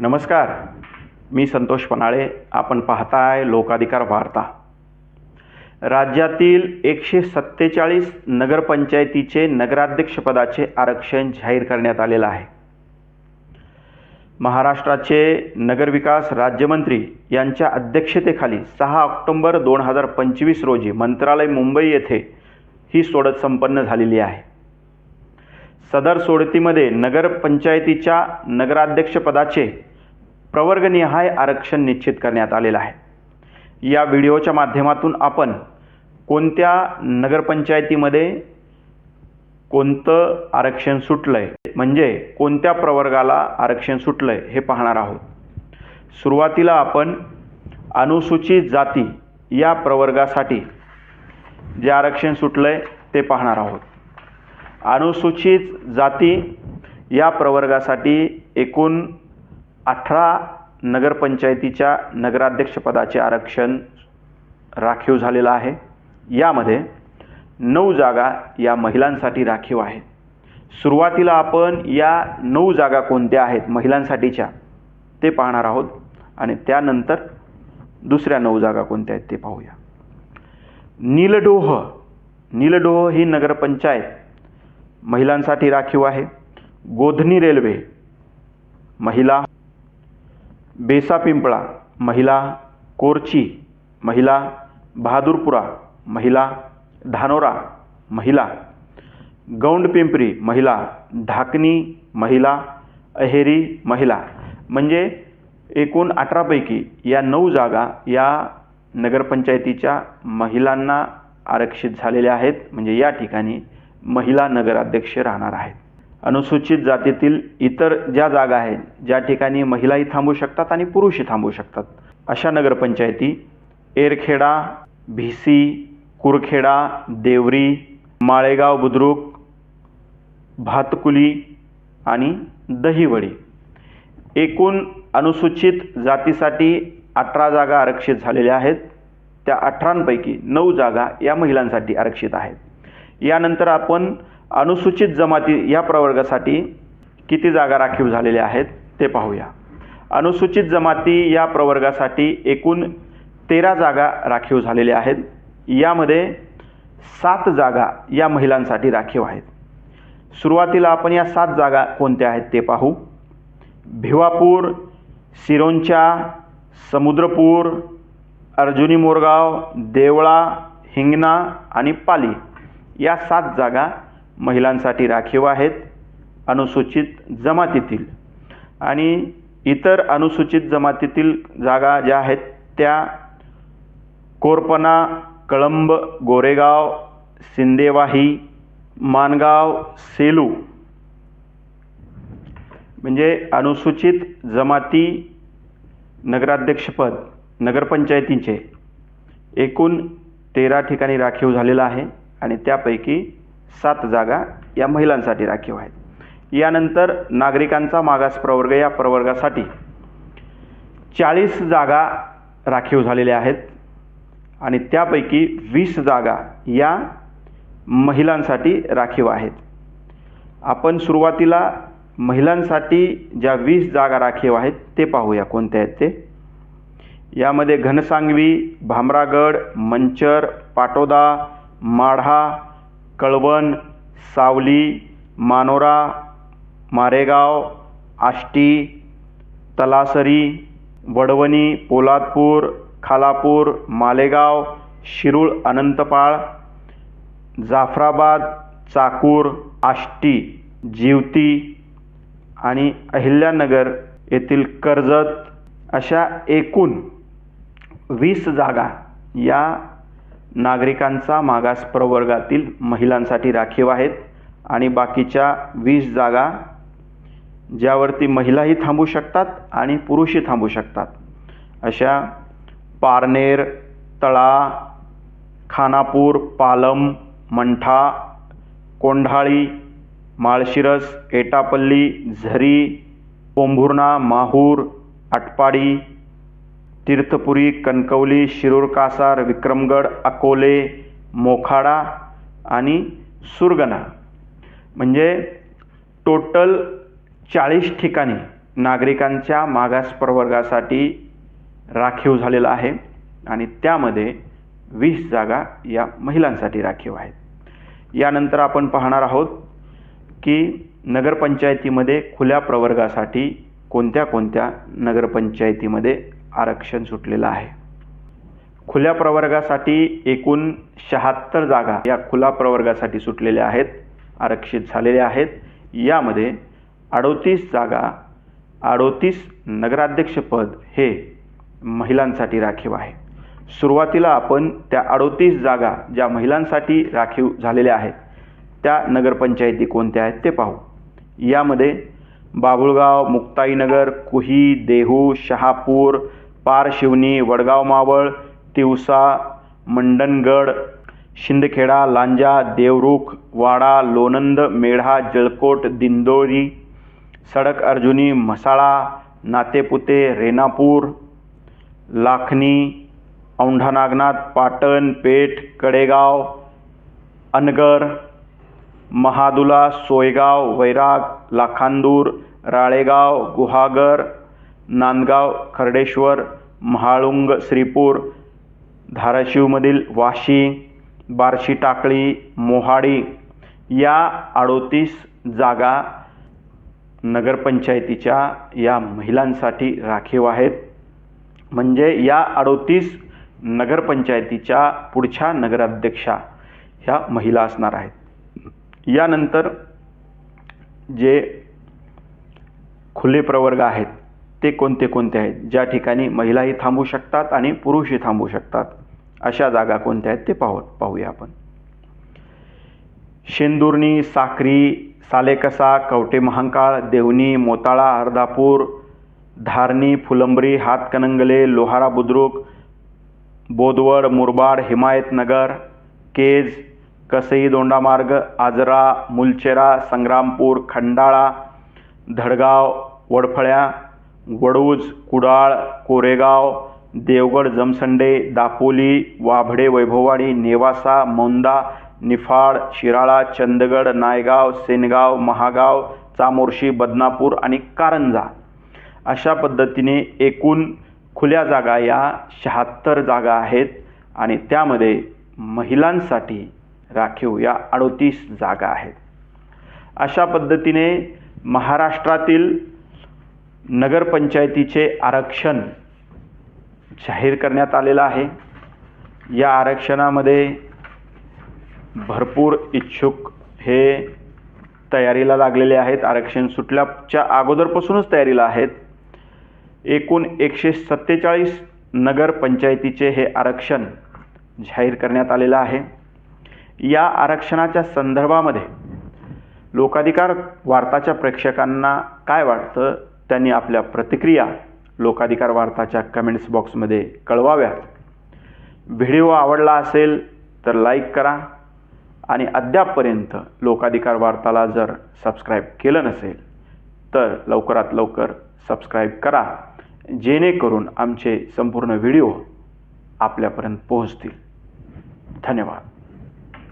नमस्कार मी संतोष पनाळे आपण पाहताय लोकाधिकार वार्ता. राज्यातील एकशे सत्तेचाळीस नगरपंचायतीचे नगराध्यक्षपदाचे आरक्षण जाहीर करण्यात आलेलं आहे. महाराष्ट्राचे नगरविकास राज्यमंत्री यांच्या अध्यक्षतेखाली सहा ऑक्टोंबर दोन हजार पंचवीस रोजी मंत्रालय मुंबई येथे ही सोडत संपन्न झालेली आहे. सदर सोडतीमध्ये नगरपंचायतीच्या नगराध्यक्षपदाचे प्रवर्गनिहाय आरक्षण निश्चित करण्यात आलेलं आहे. या व्हिडिओच्या माध्यमातून आपण कोणत्या नगरपंचायतीमध्ये कोणतं आरक्षण सुटलं आहे म्हणजे कोणत्या प्रवर्गाला आरक्षण सुटलं आहे हे पाहणार आहोत. सुरुवातीला आपण अनुसूचित जाती या प्रवर्गासाठी जे आरक्षण सुटलं आहे ते पाहणार आहोत. अनुसूचित जाती या प्रवर्गासाठी एकूण अठरा नगरपंचायतीच्या नगराध्यक्षपदाचे आरक्षण राखीव झालेलं आहे. यामध्ये नऊ जागा या महिलांसाठी राखीव आहेत. सुरुवातीला आपण या नऊ जागा कोणत्या आहेत महिलांसाठीच्या ते पाहणार आहोत आणि त्यानंतर दुसऱ्या नऊ जागा कोणत्या आहेत ते पाहूया. नीलडोह नीलडोह ही नगरपंचायत महिलांसाठी राखीव आहे. गोधनी रेल्वे महिला बेसापिंपळा महिला कोरची महिला बहादूरपुरा महिला धानोरा महिला गौंड पिंपरी महिला ढाकणी महिला अहेरी महिला. म्हणजे एकूण अठरापैकी या नऊ जागा या नगरपंचायतीच्या महिलांना आरक्षित झालेल्या आहेत. म्हणजे या ठिकाणी महिला नगराध्यक्ष राहणार आहेत. अनुसूचित जातीतील इतर ज्या जागा आहेत ज्या ठिकाणी महिलाही थांबू शकतात आणि पुरुषही थांबू शकतात. अशा नगरपंचायती एरखेडा भिसी कुरखेडा देवरी माळेगाव बुद्रुक भातकुली आणि दहिवडी. एकूण अनुसूचित जातीसाठी अठरा जागा आरक्षित झालेल्या आहेत. त्या अठरांपैकी नऊ जागा या महिलांसाठी आरक्षित आहेत. यानंतर आपण अनुसूचित जमाती या प्रवर्गासाठी किती जागा राखीव झालेल्या आहेत ते पाहूया. अनुसूचित जमाती या प्रवर्गासाठी एकूण तेरा जागा राखीव झालेल्या आहेत. यामध्ये सात जागा या महिलांसाठी राखीव आहेत. सुरुवातीला आपण या सात जागा कोणत्या आहेत ते पाहू. भिवापूर सिरोंचा समुद्रपूर अर्जुनी मोरगाव देवळा हिंगणा आणि पाली या सात जागा महिलांसाठी राखीव आहेत अनुसूचित जमातीतील आणि इतर अनुसूचित जमातीतील जागा ज्या आहेत त्या कोरपना कळंब गोरेगाव सिंदेवाही मानगाव सेलू. म्हणजे अनुसूचित जमाती नगराध्यक्षपद नगरपंचायतींचे एकूण तेरा ठिकाणी राखीव झालेलं आहे आणि त्यापैकी सात जागा या महिलांसाठी राखीव आहेत. यानंतर नागरिकांचा मागास प्रवर्ग या प्रवर्गासाठी चाळीस जागा राखीव झालेल्या आहेत आणि त्यापैकी वीस जागा या महिलांसाठी राखीव आहेत. आपण सुरुवातीला महिलांसाठी ज्या वीस जागा राखीव आहेत ते पाहूया कोणत्या आहेत ते. यामध्ये घनसांगवी भामरागड मंचर पाटोदा माढा कळवण सावली मानोरा मारेगाव आष्टी तलासरी वडवणी पोलादपूर खालापूर मालेगाव शिरूळ अनंतपाळ जाफराबाद चाकूर आष्टी जिवती आणि अहिल्यानगर येथील कर्जत अशा एकूण वीस जागा या नागरिकांचा मागास प्रवर्गातील महिलांसाठी राखीव आहेत आणि बाकीच्या वीस जागा ज्यावरती महिलाही थांबू शकतात आणि पुरुषही थांबू शकतात. अशा पारनेर तळा खानापूर पालम मंठा कोंढाळी माळशिरस एटापल्ली झरी पोंभुर्णा माहूर आटपाडी तीर्थपुरी कणकवली शिरूर कासार विक्रमगड अकोले मोखाडा आणि सुरगणा. म्हणजे टोटल चाळीस ठिकाणी नागरिकांच्या मागास प्रवर्गासाठी राखीव झालेला आहे आणि त्यामध्ये वीस जागा या महिलांसाठी राखीव आहेत. यानंतर आपण पाहणार आहोत की नगरपंचायतीमध्ये खुल्या प्रवर्गासाठी कोणत्या कोणत्या नगरपंचायतीमध्ये आरक्षण सुटलेलं आहे. खुल्या प्रवर्गासाठी एकूण शहात्तर जागा या खुला प्रवर्गासाठी सुटलेल्या आहेत आरक्षित झालेल्या आहेत. यामध्ये अडोतीस जागा अडोतीस नगराध्यक्षपद हे महिलांसाठी राखीव आहे. सुरुवातीला आपण त्या अडोतीस जागा ज्या महिलांसाठी राखीव झालेल्या आहेत त्या नगरपंचायती कोणत्या आहेत ते पाहू. यामध्ये बाभुळगाव मुक्ताईनगर कुही देहू शहापूर पारशिवनी वडगाव मावळ तिवसा मंडणगड शिंदखेडा लांजा देवरुख वाडा लोणंद मेढा जळकोट दिंदोरी सडक अर्जुनी म्हसाळा नातेपुते रेणापूर लाखनी औंढा नागनाथ पाटण पेठ कडेगाव अनगर महादुला सोयगाव वैराग लाखांदूर राळेगाव गुहागर नांदगाव खर्डेश्वर महाळुंग श्रीपूर धाराशिवमधील वाशी बार्शी टाकळी मोहाडी या अडोतीस जागा नगरपंचायतीच्या या महिलांसाठी राखीव आहेत. म्हणजे या अडोतीस नगरपंचायतीच्या पुढच्या नगराध्यक्षा ह्या महिला असणार आहेत. यानंतर जे खुले प्रवर्ग आहेत ते कोणते कोणते आहेत? ज्या ठिकाणी महिलाही थांबू शकतात आणि पुरुषही थांबू शकतात. अशा जागा कोणत्या आहेत ते पाहू पाहूया आपण. शेंदुर्णी साक्री सालेकसा कवटे महांकाळ देवणी मोताळा अर्धापूर धारणी फुलंबरी हातकणंगले लोहारा बुद्रुक बोदवड मुरबाड हिमायतनगर केज कसई दोंडामार्ग आजरा मुलचेरा संग्रामपूर खंडाळा धडगाव वडफळ्या वडूज कुडाळ कोरेगाव देवगड जमसंडे दापोली वाभडे वैभववाडी नेवासा मोंदा निफाड शिराळा चंदगड नायगाव सेनगाव महागाव चामोर्शी बदनापूर आणि कारंजा. अशा पद्धतीने एकूण खुल्या जागा या शहात्तर जागा आहेत आणि त्यामध्ये महिलांसाठी राखीव या अडोतीस जागा आहेत. अशा पद्धतीने महाराष्ट्रातील नगरपंचायतीचे आरक्षण जाहीर करण्यात आलेलं आहे. या आरक्षणामध्ये भरपूर इच्छुक हे तयारीला लागलेले आहेत. आरक्षण सुटल्याच्या अगोदरपासूनच तयारीला आहेत. एकूण एकशे सत्तेचाळीस नगरपंचायतीचे हे आरक्षण जाहीर करण्यात आलेलं आहे. या आरक्षणाच्या संदर्भामध्ये लोकाधिकार वार्ताच्या प्रेक्षकांना काय वाटतं त्यांनी आपल्या प्रतिक्रिया लोकाधिकार वार्ताच्या कमेंट्स बॉक्समध्ये कळवाव्यात. व्हिडिओ आवडला असेल तर लाईक करा आणि अद्यापपर्यंत लोकाधिकार वार्ताला जर सबस्क्राईब केलं नसेल तर लवकरात लवकर सबस्क्राईब करा जेणेकरून आमचे संपूर्ण व्हिडिओ आपल्यापर्यंत पोहोचतील. धन्यवाद.